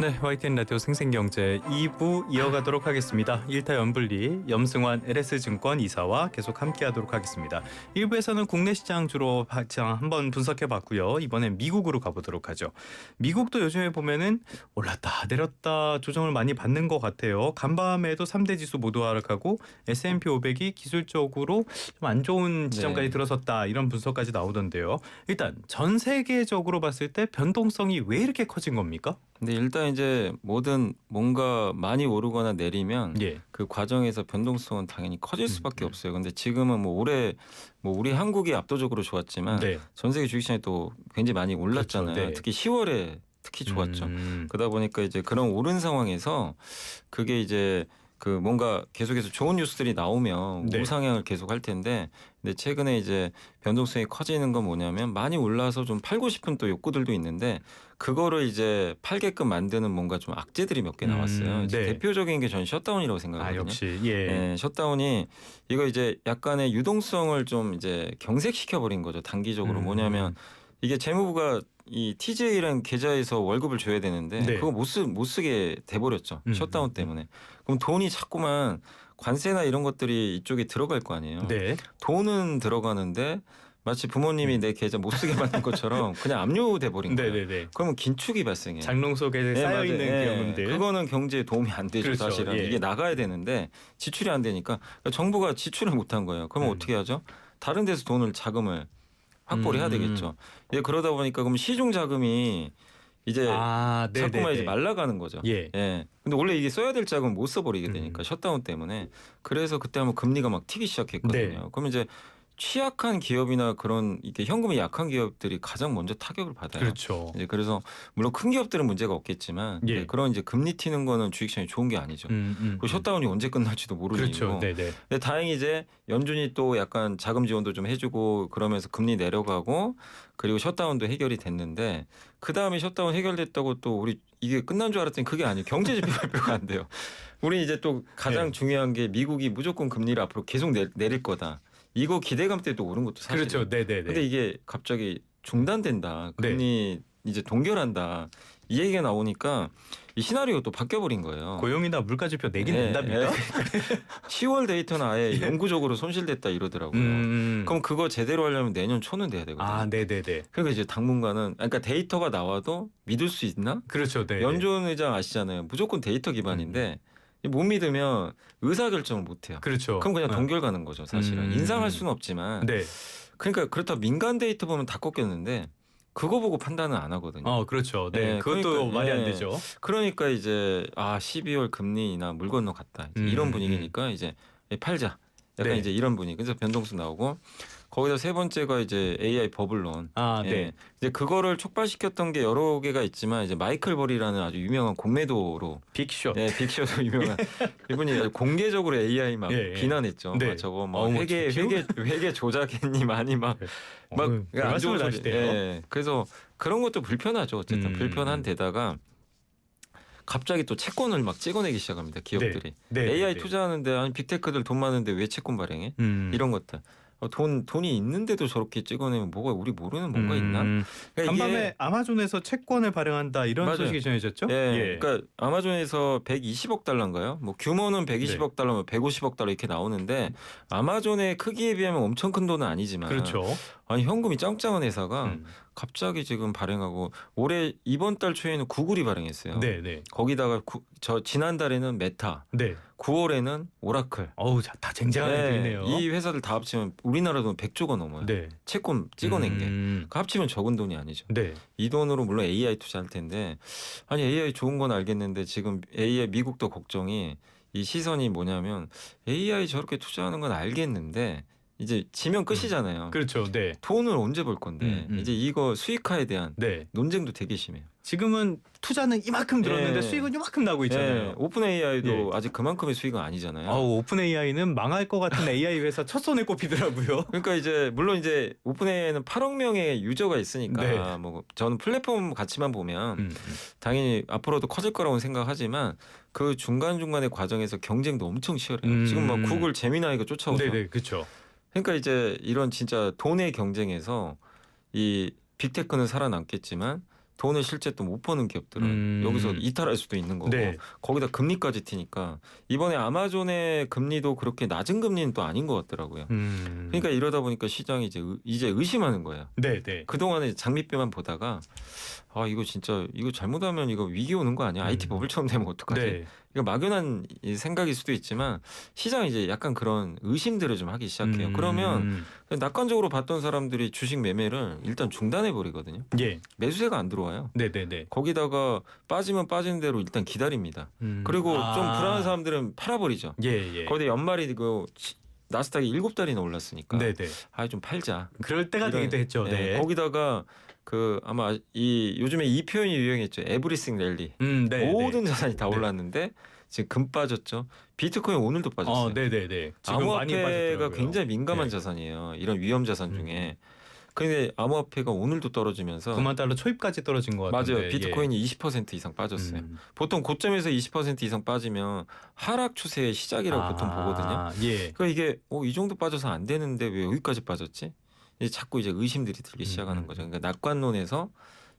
네, YTN 라디오 생생경제 2부 이어가도록 하겠습니다. 1타 연불리 염승환 LS증권 이사와 계속 함께하도록 하겠습니다. 1부에서는 국내 시장 주로 한번 분석해봤고요. 이번엔 미국으로 가보도록 하죠. 미국도 요즘에 보면은 올랐다 내렸다 조정을 많이 받는 것 같아요. 간밤에도 3대 지수 모두 하락하고 S&P 500이 기술적으로 좀 안 좋은 지점까지 네. 들어섰다 이런 분석까지 나오던데요. 일단 전 세계적으로 봤을 때 변동성이 왜 이렇게 커진 겁니까? 근데 일단 이제 뭐든 뭔가 많이 오르거나 내리면 예. 그 과정에서 변동성은 당연히 커질 수밖에 음. 없어요. 근데 지금은 뭐 올해 뭐 우리 한국이 압도적으로 좋았지만 네. 전 세계 주식시장이 또 굉장히 많이 올랐잖아요. 그렇죠. 네. 특히 10월에 특히 좋았죠. 음. 그러다 보니까 이제 그런 오른 상황에서 그게 이제 그 뭔가 계속해서 좋은 뉴스들이 나오면 네. 우상향을 계속 할 텐데 근데 최근에 이제 변동성이 커지는 건 뭐냐면 많이 올라서 좀 팔고 싶은 또 욕구들도 있는데 그거를 이제 팔게끔 만드는 뭔가 좀 악재들이 몇개 음, 나왔어요. 이제 네. 대표적인 게 저는 셧다운이라고 아 생각하거든요. 역시 예. 네, 셧다운이 이거 이제 약간의 유동성을 좀 이제 경색시켜 버린 거죠. 단기적으로 음. 뭐냐면 이게 재무부가 이 TJ라는 계좌에서 월급을 줘야 되는데 네. 그거 못, 쓰, 못 쓰게 돼 버렸죠. 음. 셧다운 때문에. 그럼 돈이 자꾸만 관세나 이런 것들이 이쪽에 들어갈 거 아니에요. 네. 돈은 들어가는데 마치 부모님이 내 계좌 못 쓰게 만든 것처럼 그냥 압류돼 버린 거예요. 네네네. 그러면 긴축이 발생해요. 장롱 속에 네, 쌓여. 있는 예, 비용들. 그거는 경제에 도움이 안 되죠 그렇죠. 사실은 예. 이게 나가야 되는데 지출이 안 되니까 그러니까 정부가 지출을 못 한 거예요. 그러면 음. 어떻게 하죠? 다른 데서 돈을 자금을 확보를 해야 음. 되겠죠. 예, 그러다 보니까 그럼 시중 자금이 이제 아, 네. 자꾸만 이제 말라가는 거죠. 예. 예. 근데 원래 이게 써야 될 자금 못 써버리게 음. 되니까 셧다운 때문에 그래서 그때 한번 금리가 막 튀기 시작했거든요. 네. 그러면 이제 취약한 기업이나 그런 이게 현금이 약한 기업들이 가장 먼저 타격을 받아요. 그렇죠. 이제 그래서 물론 큰 기업들은 문제가 없겠지만 예. 네, 그런 이제 금리 튀는 거는 주식시장이 좋은 게 아니죠. 음, 음, 그 셧다운이 언제 끝날지도 모르는 그렇죠. 네네. 근데 다행히 이제 연준이 또 약간 자금 지원도 좀 해주고 그러면서 금리 내려가고 그리고 셧다운도 해결이 됐는데 그 다음에 셧다운 해결됐다고 또 우리 이게 끝난 줄 알았더니 그게 아니에요. 경제 지표 발표가 안 돼요. 우리 이제 또 가장 네. 중요한 게 미국이 무조건 금리를 앞으로 계속 내, 내릴 거다. 이거 기대감 때문에 또 오른 것도 사실. 그렇죠. 네네네. 근데 이게 갑자기 중단된다. 네. 금리 이제 동결한다. 이 얘기가 나오니까 이 시나리오가 또 바뀌어버린 거예요. 고용이나 물가 지표 내긴 네, 된답니까? 10월 데이터는 아예 영구적으로 손실됐다 이러더라고요. 음. 그럼 그거 제대로 하려면 내년 초는 돼야 되거든요. 아, 네네네. 그러니까 이제 당분간은 그러니까 데이터가 나와도 믿을 수 있나? 그렇죠. 네. 연준 의장 아시잖아요. 무조건 데이터 기반인데 못 믿으면 의사 결정을 못 해요. 그렇죠. 그럼 그냥 어. 동결 가는 거죠, 사실은. 음. 인상할 수는 없지만. 네. 그러니까 그렇다 민간 데이터 보면 다 꺾였는데 그거 보고 판단은 안 하거든요. 어, 그렇죠. 네. 네, 그것도 그러니까, 말이 안 예. 되죠. 그러니까 이제 아 12월 금리나 물 건너 갔다 음, 이런 분위기니까 이제 팔자 약간 네. 이제 이런 분위기 그래서 변동수 나오고 거기다 세 번째가 이제 AI 버블론 아, 예. 네. 이제 그거를 촉발시켰던 게 여러 개가 있지만 이제 마이클 버리라는 아주 유명한 공매도로 빅쇼. 예, 빅쇼도 유명한 이분이 아주 공개적으로 AI 막 예, 예. 비난했죠. 네. 막 저거 뭐 어우, 뭐 회계 저 회계 회계 조작했니 많이 막막 어우, 그안 말씀을 소리. 하시대요. 예. 그래서 그런 것도 불편하죠. 어쨌든 음. 불편한 데다가 갑자기 또 채권을 막 찍어내기 시작합니다. 기업들이 네, 네, AI 네. 투자하는데 아니 빅테크들 돈 많은데 왜 채권 발행해? 음. 이런 것들. 어, 돈 돈이 있는데도 저렇게 찍어내면 뭐가 우리 모르는 뭔가 있나? 음. 그러니까 간밤에 아마존에서 채권을 발행한다 이런 맞아요. 소식이 전해졌죠? 예, 그러니까 아마존에서 120억 달러인가요? 뭐 규모는 120억 네. 달러면 150억 달러 이렇게 나오는데 아마존의 크기에 비하면 엄청 큰 돈은 아니지만 그렇죠. 아니 현금이 짱짱한 회사가 음. 갑자기 지금 발행하고 올해 이번 달 초에는 구글이 발행했어요. 네, 네. 거기다가 구, 저 지난달에는 메타, 네. 9월에는 오라클. 어우, 자, 다 쟁쟁한 네, 애들이네요. 이 회사들 다 합치면 우리나라 돈 100조가 넘어요. 네. 채권 찍어낸 게. 음. 그 합치면 적은 돈이 아니죠. 네. 이 돈으로 물론 AI 투자할 텐데 아니 AI 좋은 건 알겠는데 지금 AI 미국도 걱정이 이 시선이 뭐냐면 AI 저렇게 투자하는 건 알겠는데 이제 지면 끝이잖아요. 그렇죠. 네. 돈을 언제 벌 건데 음, 음. 이제 이거 수익화에 대한 네. 논쟁도 되게 심해요. 지금은 투자는 이만큼 들었는데 예. 수익은 이만큼 나고 있잖아요. 예, 오픈 AI도 예. 아직 그만큼의 수익은 아니잖아요. 아우, 오픈 AI는 망할 것 같은 AI 회사 첫 손에 꼽히더라고요. 그러니까 이제 물론 이제 오픈 AI는 8억 명의 유저가 있으니까 네. 뭐 저는 플랫폼 가치만 보면 음. 당연히 앞으로도 커질 거라고 생각하지만 그 중간 중간의 과정에서 경쟁도 엄청 치열해요. 음. 지금 막 구글 제미나이가 쫓아오죠. 네, 네, 그렇죠. 그러니까 이제 이런 진짜 돈의 경쟁에서 이 빅테크는 살아남겠지만 돈을 실제 또 못 버는 기업들은 음. 여기서 이탈할 수도 있는 거고 네. 거기다 금리까지 튀니까 이번에 아마존의 금리도 그렇게 낮은 금리는 또 아닌 것 같더라고요. 음. 그러니까 이러다 보니까 시장이 이제 의- 이제 의심하는 거예요. 네, 네. 그 동안에 장밋빛만 보다가 아 이거 진짜 이거 잘못하면 이거 위기 오는 거 아니야? IT 음. 버블처럼 되면 어떡하지? 네. 이거 막연한 이 생각일 수도 있지만 시장이 이제 약간 그런 의심들을 좀 하기 시작해요. 음. 그러면 낙관적으로 봤던 사람들이 주식 매매를 일단 중단해 버리거든요. 예. 매수세가 안 들어와요. 네, 네, 네. 거기다가 빠지면 빠지는 대로 일단 기다립니다. 음. 그리고 좀 아. 불안한 사람들은 팔아버리죠. 예, 예. 거기 연말이 그 나스닥이 일곱 달이나 올랐으니까 네, 네. 아좀 팔자. 그럴 때가 이런- 되기도 했죠. 예, 네. 거기다가 그 아마 이 요즘에 이 표현이 유행했죠. 에브리싱 랠리. 음, 네. 모든 자산이 다 네. 올랐는데 지금 금 빠졌죠. 비트코인 오늘도 네. 빠졌어요. 어, 네, 네, 네. 지금 암호화폐가. 굉장히 민감한 네. 자산이에요. 이런 위험 자산 음. 중에. 근데 암호화폐가 오늘도 떨어지면서 9만 달러 초입까지 떨어진 것 같은데. 맞아요. 비트코인이 20% 이상 예. 빠졌어요. 음. 보통 고점에서 20% 이상 빠지면 하락 추세의 시작이라고 아, 보통 보거든요. 예. 그러니까 이게 어, 이 정도 빠져서 안 되는데 왜 여기까지 빠졌지? 이제 자꾸 이제 의심들이 들기 음, 시작하는 음. 거죠. 그러니까 낙관론에서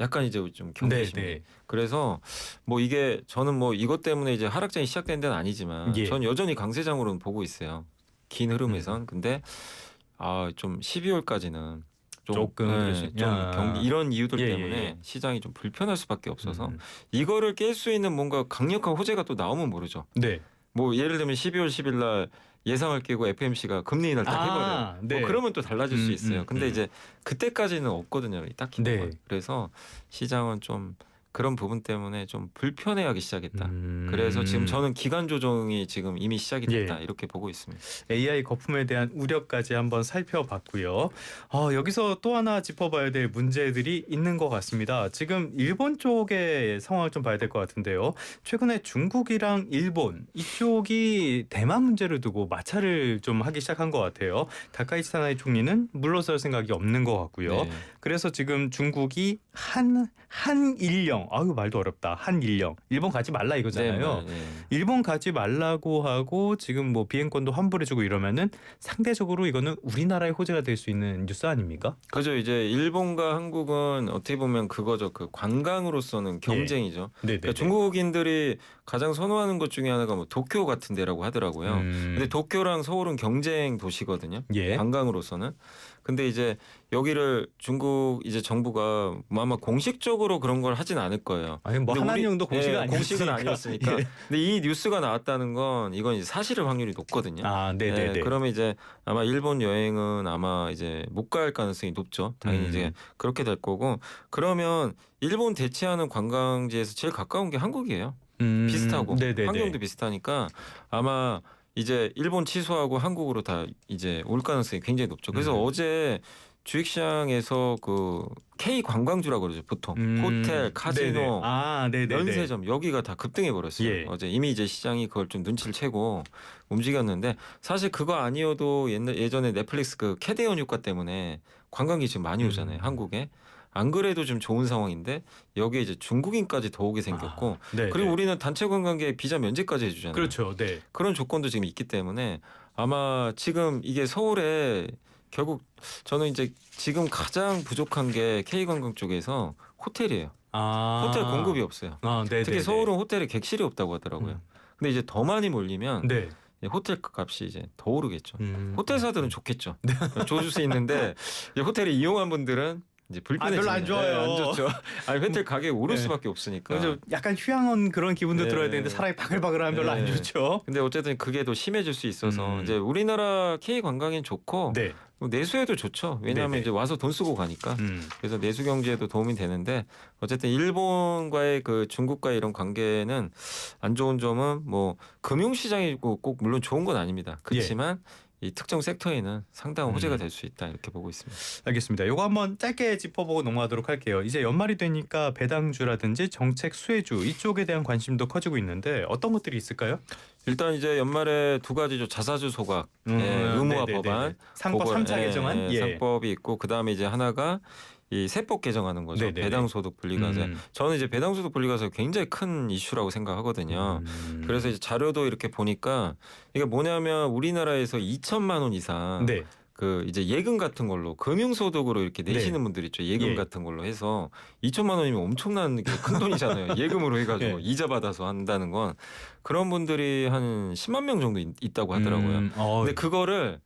약간 이제 좀 경계심. 네, 네. 그래서 뭐 이게 저는 뭐 이것 때문에 이제 하락장이 시작된 데는 아니지만 예. 전 여전히 강세장으로는 보고 있어요. 긴 흐름에선. 음. 근데 아 좀 12월까지는 좀, 조금 수 네, 있- 좀 아. 경기 이런 이유들 예, 예, 때문에 예. 시장이 좀 불편할 수밖에 없어서 음. 이거를 깰 수 있는 뭔가 강력한 호재가 또 나오면 모르죠. 네. 뭐 예를 들면 12월 10일 날 예상을 깨고 FMC가 금리 인하를 딱 해버려요. 아, 네. 뭐 그러면 또 달라질 수 음, 있어요. 음, 근데 음. 이제 그때까지는 없거든요. 딱히 네. 그래서 시장은 좀 그런 부분 때문에 좀 불편해하기 시작했다. 음. 그래서 지금 저는 기간 조정이 지금 이미 시작이 됐다 예. 이렇게 보고 있습니다. AI 거품에 대한 우려까지 한번 살펴봤고요. 어, 여기서 또 하나 짚어봐야 될 문제들이 있는 것 같습니다. 지금 일본 쪽의 상황을 좀 봐야 될 것 같은데요. 최근에 중국이랑 일본 이쪽이 대만 문제를 두고 마찰을 좀 하기 시작한 것 같아요. 다카이치 사나이 총리는 물러설 생각이 없는 것 같고요. 네. 그래서 지금 중국이 한 한일령 아유 말도 어렵다 한일령 일본 가지 말라 이거잖아요. 네, 네. 일본 가지 말라고 하고 지금 뭐 비행권도 환불해주고 이러면은 상대적으로 이거는 우리나라의 호재가 될 수 있는 뉴스 아닙니까? 그죠 이제 일본과 한국은 어떻게 보면 그거죠 그 관광으로서는 경쟁이죠. 네, 그러니까 중국인들이 가장 선호하는 것 중에 하나가 뭐 도쿄 같은 데라고 하더라고요. 음, 근데 도쿄랑 서울은 경쟁 도시거든요. 예. 관광으로서는. 근데 이제 여기를 중국 이제 정부가 뭐 아마 공식적으로 그런 걸 하진 않을 거예요. 아니 뭐 우리- 공식은 예, 아니었으니까. 공식은 아니었으니까. 예. 근데 이 뉴스가 나왔다는 건 이건 이제 사실일 확률이 높거든요. 아, 네, 네, 예, 네. 그러면 이제 아마 일본 여행은 아마 이제 못 갈 가능성이 높죠. 당연히 음. 이제 그렇게 될 거고. 그러면 일본 대체하는 관광지에서 제일 가까운 게 한국이에요. 음, 비슷하고 네, 네, 네. 환경도 비슷하니까 아마 이제 일본 취소하고 한국으로 다 이제 올 가능성이 굉장히 높죠. 그래서 음. 어제 주식시장에서 그 K 관광주라고 그러죠 보통 음, 호텔, 카지노, 네네. 아. 면세점 여기가 다 급등해 버렸어요. 예. 어제 이미 이제 시장이 그걸 좀 눈치를 채고 움직였는데 사실 그거 아니어도 옛날 예전에 넷플릭스 그 캐대언 효과 때문에 관광객 지금 많이 오잖아요 음. 한국에. 안 그래도 좀 좋은 상황인데 여기에 이제 중국인까지 더 오게 생겼고 아, 네, 그리고 네. 우리는 단체 관광객 비자 면제까지 해주잖아요. 그렇죠. 네. 그런 조건도 지금 있기 때문에 아마 지금 이게 서울에 결국 저는 이제 지금 가장 부족한 게 K 관광 쪽에서 호텔이에요. 아. 호텔 공급이 없어요. 아, 네, 특히 네, 서울은 호텔에 객실이 없다고 하더라고요. 음. 근데 이제 더 많이 몰리면 네. 호텔 값이 이제 더 오르겠죠. 음. 호텔사들은 좋겠죠. 줘줄 수 있는데 호텔을 이용한 분들은 이제 불편해지는 별로 안 좋아요. 안 좋죠. 아니 호텔 가격이 오를 네. 수밖에 없으니까. 그래서 약간 휴양원 그런 기분도 네. 들어야 되는데 사람이 바글바글하면 별로 안 네. 좋죠. 근데 어쨌든 그게 더 심해질 수 있어서 음. 이제 우리나라 K 관광엔 좋고 네. 내수에도 좋죠. 왜냐하면 네네. 이제 와서 돈 쓰고 가니까. 음. 그래서 내수 경제에도 도움이 되는데 어쨌든 일본과의 그 중국과의 이런 관계는 안 좋은 점은 뭐 금융 시장이 꼭꼭 물론 좋은 건 아닙니다. 그렇지만 이 특정 섹터에는 상당한 호재가 음. 될수 있다 이렇게 보고 있습니다. 알겠습니다. 요거 한번 짧게 짚어보고 넘어가도록 할게요. 이제 연말이 되니까 배당주라든지 정책 수혜주 이쪽에 대한 관심도 커지고 있는데 어떤 것들이 있을까요? 일단 이제 연말에 두 가지죠. 자사주 소각, 음, 예, 의무화 네네네. 법안, 상법 그걸, 3차 예, 개정안 예, 예. 상법이 있고 그 다음에 이제 하나가 이 세법 개정하는 거죠. 네네네. 배당소득 분리과세. 음. 저는 이제 배당소득 분리과세 굉장히 큰 이슈라고 생각하거든요. 음. 그래서 이제 자료도 이렇게 보니까 이게 뭐냐면 우리나라에서 2천만 원 이상 네. 그 이제 예금 같은 걸로 금융소득으로 이렇게 내시는 분들 있죠. 예금 예. 같은 걸로 해서 2천만 원이면 엄청난 그큰 돈이잖아요. 예금으로 해가지고 예. 이자 받아서 한다는 건 그런 분들이 한 10만 명 정도 있, 있다고 하더라고요. 음, 어, 근데 그거를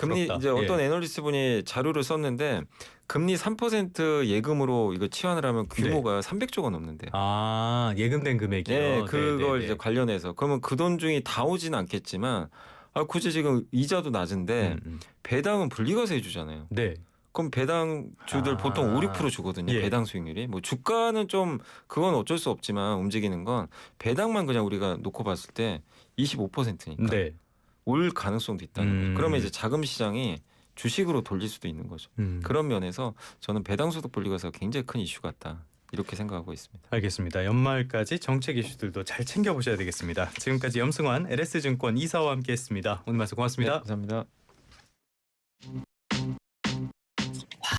금리 부럽다. 이제 어떤 예. 애널리스트 분이 자료를 썼는데 금리 3% 예금으로 이거 치환을 하면 규모가 300조가 넘는데요. 네. 아 예금된 금액이요. 네, 그걸 네, 네, 이제 네. 관련해서 그러면 그 돈 중에 다 오지는 않겠지만 아 굳이 지금 이자도 낮은데 음, 음. 배당은 분리가세 해주잖아요. 네. 그럼 배당주들 아. 보통 5, 6% 주거든요. 예. 배당 수익률이. 뭐 주가는 좀 그건 어쩔 수 없지만 움직이는 건 배당만 그냥 우리가 놓고 봤을 때 25%니까 네. 올 가능성도 있다는 음. 거죠. 그러면 이제 자금 시장이 주식으로 돌릴 수도 있는 거죠. 음. 그런 면에서 저는 배당 소득 분리가세가 굉장히 큰 이슈 같다. 이렇게 생각하고 있습니다. 알겠습니다. 연말까지 정책 이슈들도 잘 챙겨 보셔야 되겠습니다. 지금까지 염승환 LS증권 이사와 함께했습니다. 오늘 말씀 고맙습니다. 네, 감사합니다.